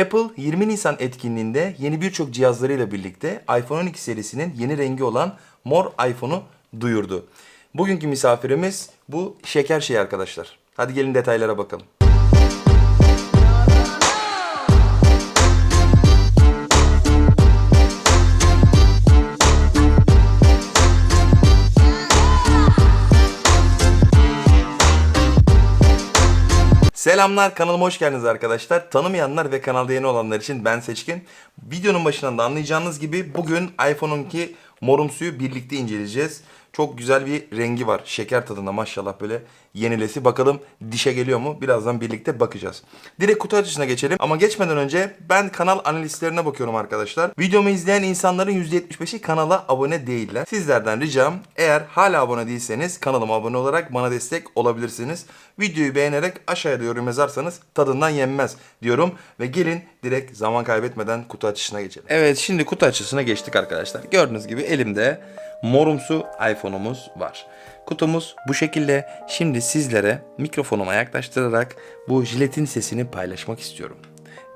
Apple 20 Nisan etkinliğinde yeni birçok cihazlarıyla birlikte iPhone 12 serisinin yeni rengi olan mor iPhone'u duyurdu. Bugünkü misafirimiz bu şeker şey arkadaşlar. Hadi gelin detaylara bakalım. Selamlar kanalıma hoş geldiniz arkadaşlar. Tanımayanlar ve kanalda yeni olanlar için ben Seçkin. Videonun başından da anlayacağınız gibi bugün iPhone 12 morumsuyu birlikte inceleyeceğiz. Çok güzel bir rengi var. Şeker tadında maşallah böyle yenilesi. Bakalım dişe geliyor mu? Birazdan birlikte bakacağız. Direkt kutu açışına geçelim. Ama geçmeden önce ben kanal analistlerine bakıyorum arkadaşlar. Videomu izleyen insanların %75'i kanala abone değiller. Sizlerden ricam eğer hala abone değilseniz kanalıma abone olarak bana destek olabilirsiniz. Videoyu beğenerek aşağıya yorum yazarsanız tadından yenmez diyorum. Ve gelin direkt zaman kaybetmeden kutu açışına geçelim. Evet şimdi kutu açışına geçtik arkadaşlar. Gördüğünüz gibi elimde morumsu iPhone'umuz var. Kutumuz bu şekilde. Şimdi sizlere mikrofonuma yaklaştırarak bu jiletin sesini paylaşmak istiyorum.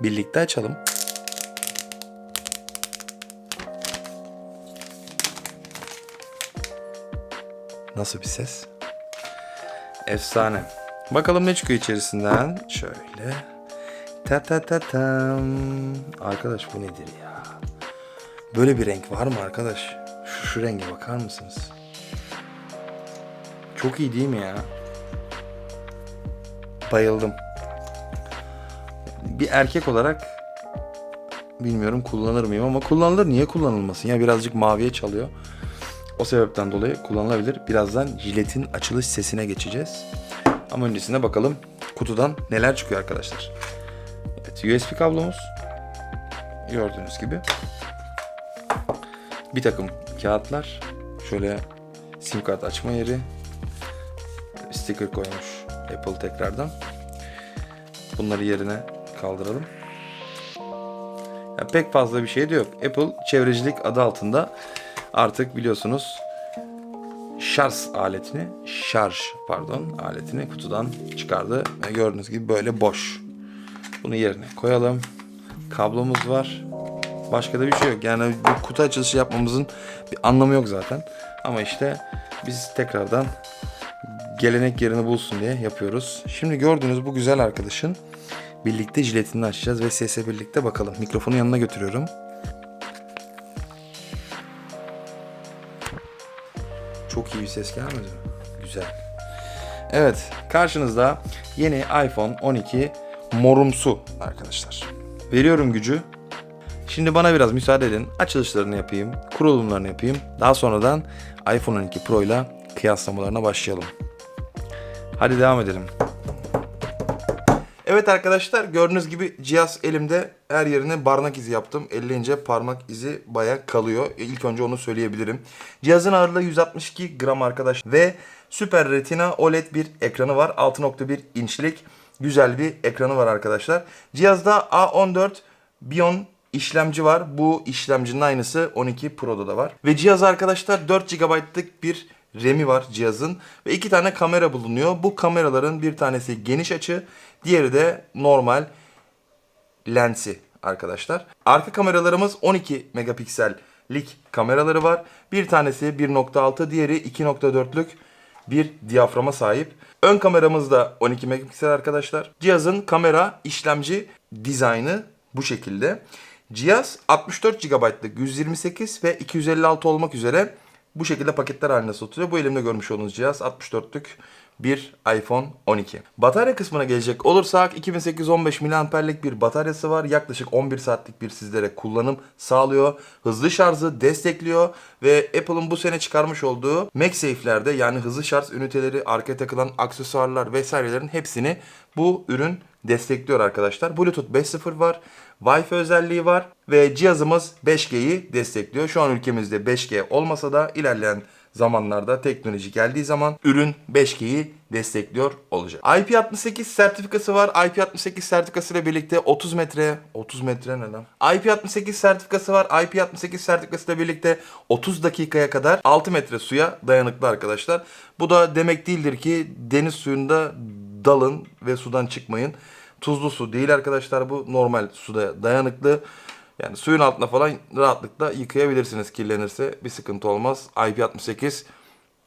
Birlikte açalım. Nasıl bir ses? Efsane. Bakalım ne çıkıyor içerisinden. Şöyle. Ta ta ta tam. Arkadaş bu nedir ya? Böyle bir renk var mı arkadaş? Şu, renge bakar mısınız? Çok iyi değil mi ya? Bayıldım. Bir erkek olarak bilmiyorum kullanır mıyım ama kullanılır. Niye kullanılmasın ya? Birazcık maviye çalıyor. O sebepten dolayı kullanılabilir. Birazdan jiletin açılış sesine geçeceğiz. Ama öncesinde bakalım kutudan neler çıkıyor arkadaşlar. Evet USB kablomuz. Gördüğünüz gibi. Bir takım kağıtlar. Şöyle sim kart açma yeri. Sticker koymuş Apple tekrardan. Bunları yerine kaldıralım. Ya pek fazla bir şey de yok. Apple çevrecilik adı altında artık biliyorsunuz şarj aletini, şarj pardon aletini kutudan çıkardı gördüğünüz gibi böyle boş. Bunu yerine koyalım. Kablomuz var. Başka da bir şey yok. Yani bu kutu açılışı yapmamızın bir anlamı yok zaten. Ama işte biz tekrardan gelenek yerini bulsun diye yapıyoruz. Şimdi gördüğünüz bu güzel arkadaşın birlikte jiletini açacağız ve sese birlikte bakalım. Mikrofonu yanına götürüyorum. Çok iyi bir ses gelmedi mi? Güzel. Evet, karşınızda yeni iPhone 12 morumsu arkadaşlar. Veriyorum gücü. Şimdi bana biraz müsaade edin. Açılışlarını yapayım, kurulumlarını yapayım. Daha sonradan iPhone 12 Pro ile kıyaslamalarına başlayalım. Hadi devam edelim. Evet arkadaşlar gördüğünüz gibi cihaz elimde her yerine barnak izi yaptım. Elleyince parmak izi baya kalıyor. İlk önce onu söyleyebilirim. Cihazın ağırlığı 162 gram arkadaş ve Super Retina OLED bir ekranı var. 6.1 inçlik güzel bir ekranı var arkadaşlar. Cihazda A14 Bion işlemci var. Bu işlemcinin aynısı 12 Pro'da da var. Ve cihaz arkadaşlar 4 GB'lık bir RAM'i var cihazın ve iki tane kamera bulunuyor. Bu kameraların bir tanesi geniş açı, diğeri de normal lensi arkadaşlar. Arka kameralarımız 12 megapiksellik kameraları var. Bir tanesi 1.6, diğeri 2.4'lük bir diyaframa sahip. Ön kameramız da 12 megapiksel arkadaşlar. Cihazın kamera işlemci dizaynı bu şekilde. Cihaz 64 GB'lık 128 ve 256 olmak üzere bu şekilde paketler halinde satılıyor. Bu elimde görmüş olduğunuz cihaz 64'lük bir iPhone 12. Batarya kısmına gelecek olursak 2815 mAh'lik bir bataryası var. Yaklaşık 11 saatlik bir sizlere kullanım sağlıyor. Hızlı şarjı destekliyor ve Apple'ın bu sene çıkarmış olduğu MagSafe'lerde yani hızlı şarj üniteleri, arkaya takılan aksesuarlar vesairelerin hepsini bu ürün destekliyor arkadaşlar. Bluetooth 5.0 var. Wi-Fi özelliği var ve cihazımız 5G'yi destekliyor. Şu an ülkemizde 5G olmasa da ilerleyen zamanlarda teknoloji geldiği zaman ürün 5G'yi destekliyor olacak. IP68 sertifikası var. IP68 sertifikası ile birlikte 30 metre 30 metre ne lan? IP68 sertifikası var. IP68 sertifikası ile birlikte 30 dakikaya kadar 6 metre suya dayanıklı arkadaşlar. Bu da demek değildir ki deniz suyunda dalın ve sudan çıkmayın. Tuzlu su değil arkadaşlar bu. Normal suda dayanıklı. Yani suyun altında falan rahatlıkla yıkayabilirsiniz kirlenirse. Bir sıkıntı olmaz. IP68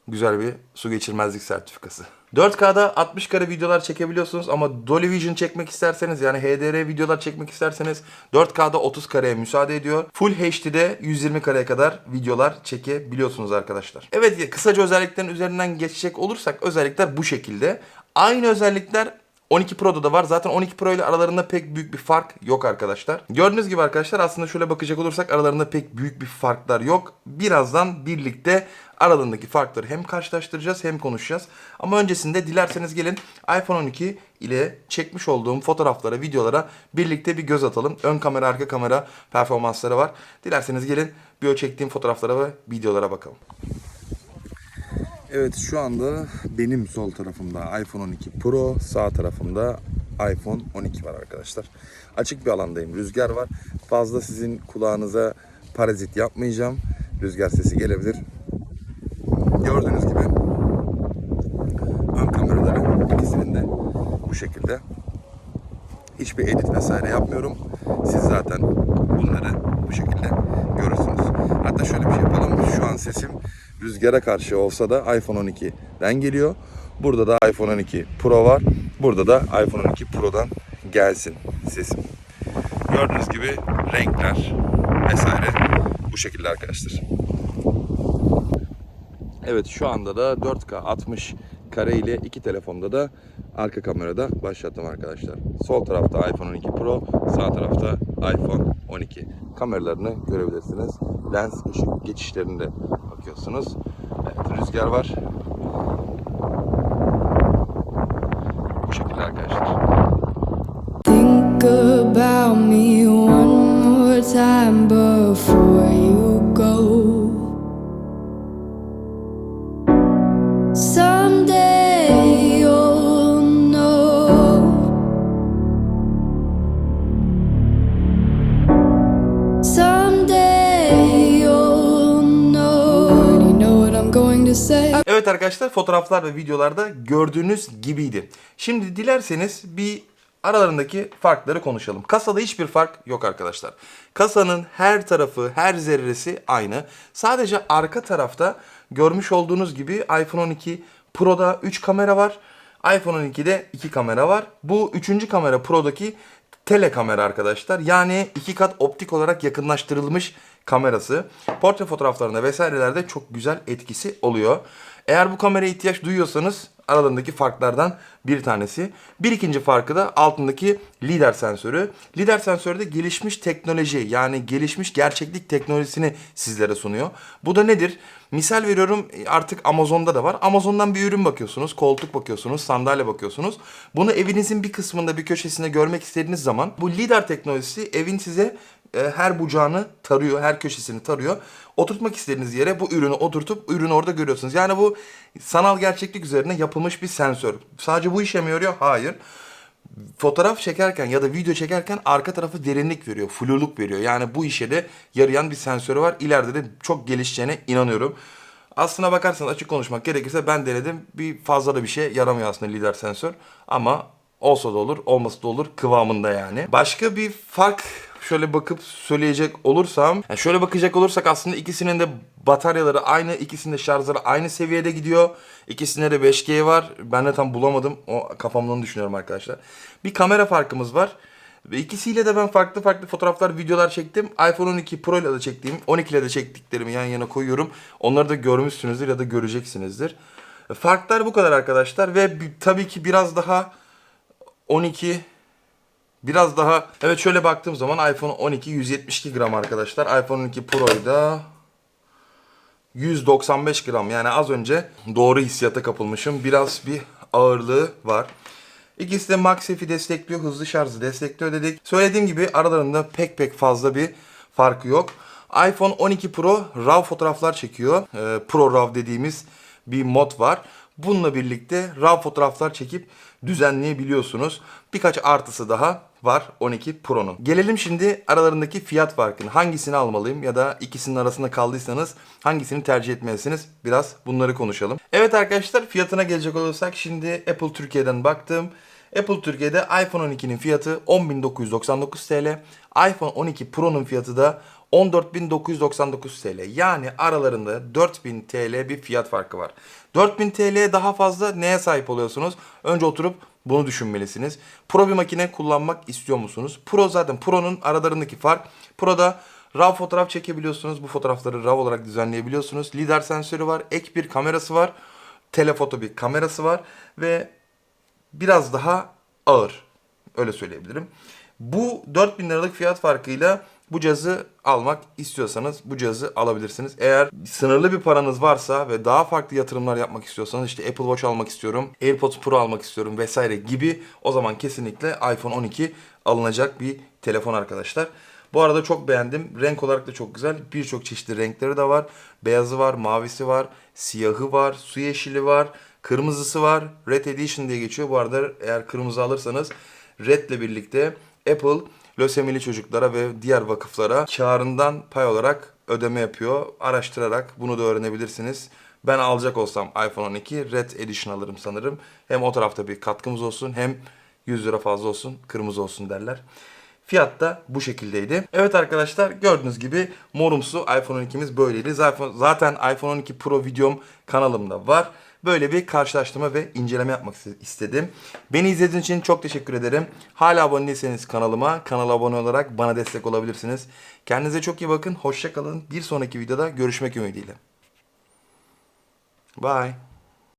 güzel bir su geçirmezlik sertifikası. 4K'da 60 kare videolar çekebiliyorsunuz ama Dolby Vision çekmek isterseniz yani HDR videolar çekmek isterseniz 4K'da 30 kareye müsaade ediyor. Full HD'de 120 kareye kadar videolar çekebiliyorsunuz arkadaşlar. Evet kısaca özelliklerin üzerinden geçecek olursak özellikler bu şekilde. Aynı özellikler 12 Pro'da da var. Zaten 12 Pro ile aralarında pek büyük bir fark yok arkadaşlar. Gördüğünüz gibi arkadaşlar aslında şöyle bakacak olursak aralarında pek büyük bir farklar yok. Birazdan birlikte aralarındaki farkları hem karşılaştıracağız hem konuşacağız. Ama öncesinde dilerseniz gelin iPhone 12 ile çekmiş olduğum fotoğraflara, videolara birlikte bir göz atalım. Ön kamera, arka kamera performansları var. Dilerseniz gelin bir o çektiğim fotoğraflara ve videolara bakalım. Evet şu anda benim sol tarafımda iPhone 12 Pro, sağ tarafımda iPhone 12 var arkadaşlar. Açık bir alandayım. Rüzgar var. Fazla sizin kulağınıza parazit yapmayacağım. Rüzgar sesi gelebilir. Gördüğünüz gibi ön kameraları ikisinin de bu şekilde. Hiçbir edit vesaire yapmıyorum. Siz zaten bunları bu şekilde görürsünüz. Hatta şöyle bir şey yapalım. Şu an sesim rüzgara karşı olsa da iPhone 12'den geliyor. Burada da iPhone 12 Pro var. Burada da iPhone 12 Pro'dan gelsin sesim. Gördüğünüz gibi renkler vesaire bu şekilde arkadaşlar. Evet şu anda da 4K 60 kare ile iki telefonda da arka kamerada başlattım arkadaşlar. Sol tarafta iPhone 12 Pro, sağ tarafta iPhone 12. Kameralarını görebilirsiniz. Lens ışık geçişlerinde bakıyorsunuz. Evet rüzgar var. Bu şekilde arkadaşlar. Think about me one more time before Evet arkadaşlar fotoğraflar ve videolarda gördüğünüz gibiydi. Şimdi dilerseniz bir aralarındaki farkları konuşalım. Kasada hiçbir fark yok arkadaşlar. Kasanın her tarafı, her zerresi aynı. Sadece arka tarafta görmüş olduğunuz gibi iPhone 12 Pro'da 3 kamera var. iPhone 12'de 2 kamera var. Bu üçüncü kamera Pro'daki tele kamera arkadaşlar. Yani iki kat optik olarak yakınlaştırılmış kamerası. Portre fotoğraflarında vesairelerde çok güzel etkisi oluyor. Eğer bu kameraya ihtiyaç duyuyorsanız aralarındaki farklardan bir tanesi. Bir ikinci farkı da altındaki lider sensörü. Lider sensörü de gelişmiş teknoloji yani gelişmiş gerçeklik teknolojisini sizlere sunuyor. Bu da nedir? Misal veriyorum artık Amazon'da da var. Amazon'dan bir ürün bakıyorsunuz, koltuk bakıyorsunuz, sandalye bakıyorsunuz. Bunu evinizin bir kısmında, bir köşesinde görmek istediğiniz zaman bu lider teknolojisi evin size e, her bucağını tarıyor, her köşesini tarıyor. Oturtmak istediğiniz yere bu ürünü oturtup ürünü orada görüyorsunuz. Yani bu sanal gerçeklik üzerine yapılmış bir sensör. Sadece bu işe mi yarıyor? Hayır. Fotoğraf çekerken ya da video çekerken arka tarafı derinlik veriyor, fluluk veriyor. Yani bu işe de yarayan bir sensörü var. İleride de çok gelişeceğine inanıyorum. Aslına bakarsanız açık konuşmak gerekirse ben denedim. Bir fazla da bir şey yaramıyor aslında lider sensör. Ama olsa da olur, olmasa da olur kıvamında yani. Başka bir fark şöyle bakıp söyleyecek olursam, yani şöyle bakacak olursak aslında ikisinin de bataryaları aynı, ikisinin de şarjları aynı seviyede gidiyor. İkisinde de 5G var. Ben de tam bulamadım. O kafamdan düşünüyorum arkadaşlar. Bir kamera farkımız var. Ve ikisiyle de ben farklı farklı fotoğraflar, videolar çektim. iPhone 12 Pro ile de çektiğim, 12 ile de çektiklerimi yan yana koyuyorum. Onları da görmüşsünüzdür ya da göreceksinizdir. Farklar bu kadar arkadaşlar ve bi- tabii ki biraz daha 12 biraz daha evet şöyle baktığım zaman iPhone 12 172 gram arkadaşlar. iPhone 12 Pro'yu da 195 gram yani az önce doğru hissiyata kapılmışım. Biraz bir ağırlığı var. İkisi de MagSafe'i destekliyor, hızlı şarjı destekliyor dedik. Söylediğim gibi aralarında pek pek fazla bir farkı yok. iPhone 12 Pro RAW fotoğraflar çekiyor. Ee, Pro RAW dediğimiz bir mod var. Bununla birlikte RAW fotoğraflar çekip düzenleyebiliyorsunuz. Birkaç artısı daha var 12 Pro'nun. Gelelim şimdi aralarındaki fiyat farkını. Hangisini almalıyım ya da ikisinin arasında kaldıysanız hangisini tercih etmelisiniz? Biraz bunları konuşalım. Evet arkadaşlar fiyatına gelecek olursak şimdi Apple Türkiye'den baktım. Apple Türkiye'de iPhone 12'nin fiyatı 10.999 TL. iPhone 12 Pro'nun fiyatı da 14.999 TL. Yani aralarında 4000 TL bir fiyat farkı var. 4000 TL'ye daha fazla neye sahip oluyorsunuz? Önce oturup bunu düşünmelisiniz. Pro bir makine kullanmak istiyor musunuz? Pro zaten Pro'nun aralarındaki fark. Pro'da RAW fotoğraf çekebiliyorsunuz. Bu fotoğrafları RAW olarak düzenleyebiliyorsunuz. Lidar sensörü var. Ek bir kamerası var. Telefoto bir kamerası var. Ve biraz daha ağır. Öyle söyleyebilirim. Bu 4000 liralık fiyat farkıyla bu cihazı almak istiyorsanız bu cihazı alabilirsiniz. Eğer sınırlı bir paranız varsa ve daha farklı yatırımlar yapmak istiyorsanız işte Apple Watch almak istiyorum, AirPods Pro almak istiyorum vesaire gibi o zaman kesinlikle iPhone 12 alınacak bir telefon arkadaşlar. Bu arada çok beğendim. Renk olarak da çok güzel. Birçok çeşitli renkleri de var. Beyazı var, mavisi var, siyahı var, su yeşili var, kırmızısı var. Red Edition diye geçiyor. Bu arada eğer kırmızı alırsanız Red'le birlikte Apple lösemili çocuklara ve diğer vakıflara karından pay olarak ödeme yapıyor. Araştırarak bunu da öğrenebilirsiniz. Ben alacak olsam iPhone 12 Red Edition alırım sanırım. Hem o tarafta bir katkımız olsun hem 100 lira fazla olsun, kırmızı olsun derler. Fiyat da bu şekildeydi. Evet arkadaşlar gördüğünüz gibi morumsu iPhone 12'miz böyleydi. Zaten, iPhone 12 Pro videom kanalımda var. Böyle bir karşılaştırma ve inceleme yapmak istedim. Beni izlediğiniz için çok teşekkür ederim. Hala abone değilseniz kanalıma, kanala abone olarak bana destek olabilirsiniz. Kendinize çok iyi bakın. Hoşça kalın. Bir sonraki videoda görüşmek ümidiyle. Bye.